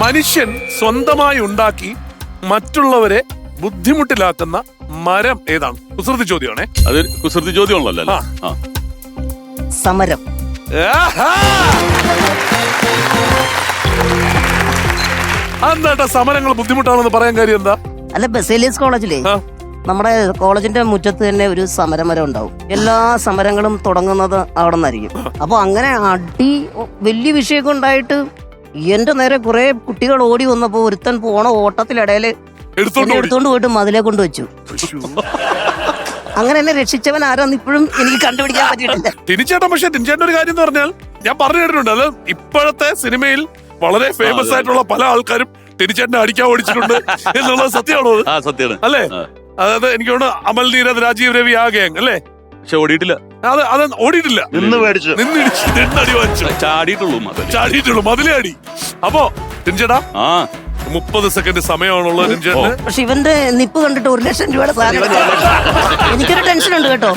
മനുഷ്യൻ സ്വന്തമായി ഉണ്ടാക്കി മറ്റുള്ളവരെ ബുദ്ധിമുട്ടിലാക്കുന്ന മരം ഏതാണ്? കുസൃതി ചോദ്യമാണേ. അത് കുസൃതി ചോദ്യമുള്ളല്ലോ. ആ. സമരം. എന്താട്ടാ സമരങ്ങൾ ബുദ്ധിമുട്ടാണെന്ന് പറയാൻ കാര്യം എന്താ? അല്ല ബസേലിയസ് കോളേജിലെ നമ്മുടെ കോളേജിന്റെ മുറ്റത്ത് തന്നെ ഒരു സമരമരം ഉണ്ടാവും. എല്ലാ സമരങ്ങളും തുടങ്ങുന്നത് അവിടെ നിന്നായിരിക്കും അപ്പൊ അങ്ങനെ അടി വലിയ വിഷയമൊക്കെ ഉണ്ടായിട്ട് എന്റെ നേരെ കുറെ കുട്ടികൾ ഓടി വന്നപ്പോ ഒരുത്തൻ പോണ ഓട്ടത്തിലിടയിൽ എടുത്തോണ്ട് പോയിട്ട് മതിലെ കൊണ്ട് വെച്ചു. അങ്ങനെ എന്നെ രക്ഷിച്ചവൻ ആരാന്ന് ഇപ്പോഴും എനിക്ക് കണ്ടുപിടിക്കാൻ പറ്റിയിട്ടില്ല. ടിനിച്ചേട്ടൻ പക്ഷെ ടിനിച്ചേട്ടൻ ഒരു കാര്യം എന്ന് പറഞ്ഞാൽ ഞാൻ പറഞ്ഞു കേട്ടിട്ടുണ്ട്. അത് ഇപ്പോഴത്തെ സിനിമയിൽ വളരെ ഫേമസ് ആയിട്ടുള്ള പല ആൾക്കാരും തിരിച്ചേട്ടനെ അടിക്കാൻ ഓടിച്ചിട്ടുണ്ട് എന്നുള്ളത് സത്യമാണോ അത്? സത്യമാണ്. അല്ലേ? അതായത് എനിക്ക് തോന്നുന്നു അമൽ നീരദ് രാജീവ് രവി ആ ഗാങ് അല്ലേ? പക്ഷെ ഓടിയിട്ടില്ല. അത് അത് ഓടിയിട്ടില്ല. നിന്ന് മേടിച്ചു. നിന്നിടിച്ചു നിന്നടി വാങ്ങിച്ചു. ചാടിയിട്ടുള്ളൂ. ചാടിയിട്ടുള്ളൂ. മതിലേ അടി. അപ്പോ ടിനിച്ചേട്ടാ ആ. മുപ്പത് സെക്കൻഡ് സമയമാണുള്ളത് ടിനിച്ചേട്ടന് പക്ഷെ ഇവന്റെ നിപ്പ് കണ്ടിട്ട് ഒരു ലക്ഷം രൂപയുടെ സാധനം എനിക്കൊരു ടെൻഷൻ ഉണ്ട് കേട്ടോ.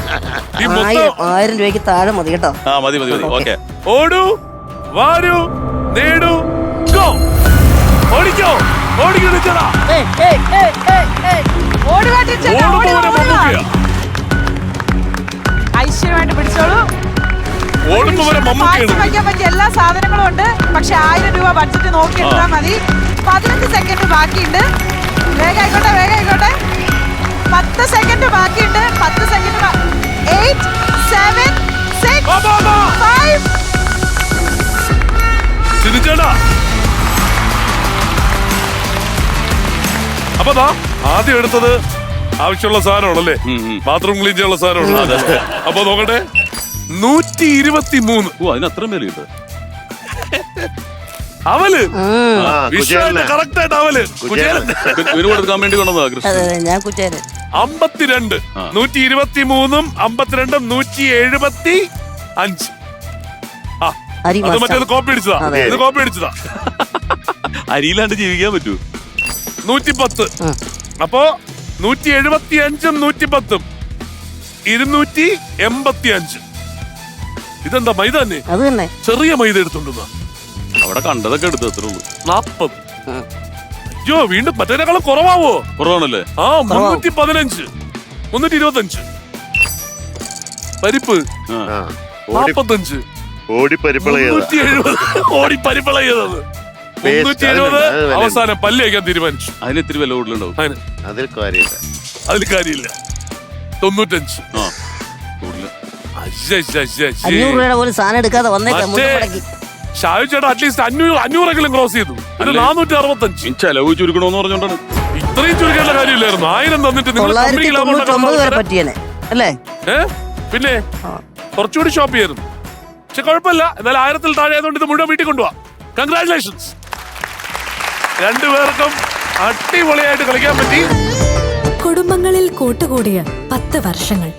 ഈ മൊത്തം- ആയിരം ആയിരം രൂപയ്ക്ക് താഴെ മതി കേട്ടോ. ആ മതി മതി മതി. ഓക്കെ. ഓടൂ വാരൂ നേടൂ ഗോ. ഓടിക്കോ ഏയ്, ഏയ്, ഏയ്. ഓടുക, ഒരു ഓടുക. മമ്മൂക്കയാ ഐശ്വര്യമായിട്ട് പിടിച്ചോളൂ. ഓടുമ്പോ വരെ മമ്മൂക്കയാണ് വയ്ക്കാൻ പറ്റിയ എല്ലാ സാധനങ്ങളും ഉണ്ട്. പക്ഷെ ആയിരം രൂപ ബഡ്ജറ്റ് നോക്കി എടുത്താൽ മതി. പതിനഞ്ച് സെക്കൻഡ് ബാക്കിയുണ്ട്. വേഗം ആയിക്കോട്ടെ വേഗം ആയിക്കോട്ടെ. പത്ത് സെക്കൻഡ് ബാക്കിയുണ്ട്. പത്ത് second eight seven six. Five ചിരിച്ചേട്ടാ അപ്പൊ ദാ ആദ്യം എടുത്തത് ആവശ്യമുള്ള സാധനമാണല്ലേ. ബാത്റൂം ക്ലീൻ ചെയ്യാനുള്ള സാധനമാണ് അപ്പൊ നോക്കട്ടെ. നൂറ്റി ഇരുപത്തി മൂന്ന് ഓ അതിന് അത്ര ഉണ്ട് അവൽ ഉം. ആ വിഷയമായിട്ട് കുചേലനെ കറക്റ്റ് ആയിട്ട് അവൽ കുചേലൻ. ഇവന് കൊടുക്കാൻ വേണ്ടി കൊണ്ടതാ കൃഷ്ണൻ അതെ ഞാൻ അമ്പത്തിരണ്ട്. ആ. നൂറ്റി ഇരുപത്തി മൂന്നും അമ്പത്തിരണ്ടും നൂറ്റി എഴുപത്തി അഞ്ച്. ആ അരി അത് മസാല. മറ്റേത് കോപ്പി അടിച്ചതാ. അതെ. ഇത് കോപ്പി അടിച്ചതാ. അരിയിലാണ്ട് ജീവിക്കാൻ പറ്റൂ. നൂറ്റിപ്പത്ത്. ഉം. അപ്പോ നൂറ്റി എഴുപത്തി അഞ്ചും നൂറ്റി പത്തും ഇരുന്നൂറ്റി എൺപത്തി അഞ്ച് ഇതെന്താ മൈദ തന്നെ അത് തന്നെ. ചെറിയ മൈദ എടുത്തോണ്ടുന്ന അവിടെ കണ്ടതൊക്കെ എടുത്തു എത്ര ഉള്ളൂ. നാപ്പത്. അയ്യോ വീണ്ടും മറ്റേനേക്കാളും കുറവാവോ? കുറവാണല്ലേ? ആ മുന്നൂറ്റി പതിനഞ്ച് മുന്നൂറ്റി ഇരുപത്തഞ്ച് പരിപ്പ്. ആ. ആ. ഓടി നാപ്പത്തഞ്ച്. ഓടി മുന്നൂറ്റി എഴുപത് ഓടി മുന്നൂറ്റി എഴുപത് അത്. അവസാനം തീരുമാനിച്ചു. അതിന് ഇത്തിരി വില കൂടുതലുണ്ടാവും. അതിന്. അതിൽ കാര്യമില്ല. അതിൽ കാര്യമില്ല. തൊണ്ണൂറ്റഞ്ച്. ആ. അഞ്ഞൂറ് രൂപയുടെ പോലും സാധനം എടുക്കാതെ വന്നേക്കാം മറ്റേ മുട്ടുമടക്കി. ഷായു ചേട്ടാ അറ്റ്ലീസ്റ്റ് അഞ്ഞൂറ് അഞ്ഞൂറെങ്കിലും ക്രോസ് ചെയ്തു. ഒരു അല്ലേ? നാനൂറ്റി അറുപത്തഞ്ച് ഈ ചെലവ് ചുരുക്കണമെന്ന് പറഞ്ഞോണ്ടാണ്. ഇത്രയും ചുരുക്കേണ്ട കാര്യമില്ലായിരുന്നു. ആയിരം തന്നിട്ട് നിങ്ങൾ പറ്റിയേനെ. അല്ലേ? പിന്നെ കുറച്ചുകൂടി ഷോപ്പ് ചെയ്യായിരുന്നു. പക്ഷെ കുഴപ്പമില്ല. എന്നാൽ ആയിരത്തിൽ താഴെ ആയതുകൊണ്ട് ഇത് മുഴുവൻ വീട്ടിൽ കൊണ്ടുപോവാ. കൺഗ്രാറ്റുലേഷൻസ് രണ്ടുപേർക്കും അടിപൊളിയായിട്ട് കളിക്കാൻ പറ്റി. കുടുംബങ്ങളിൽ കൂട്ടുകൂടിയ പത്ത് വർഷങ്ങൾ.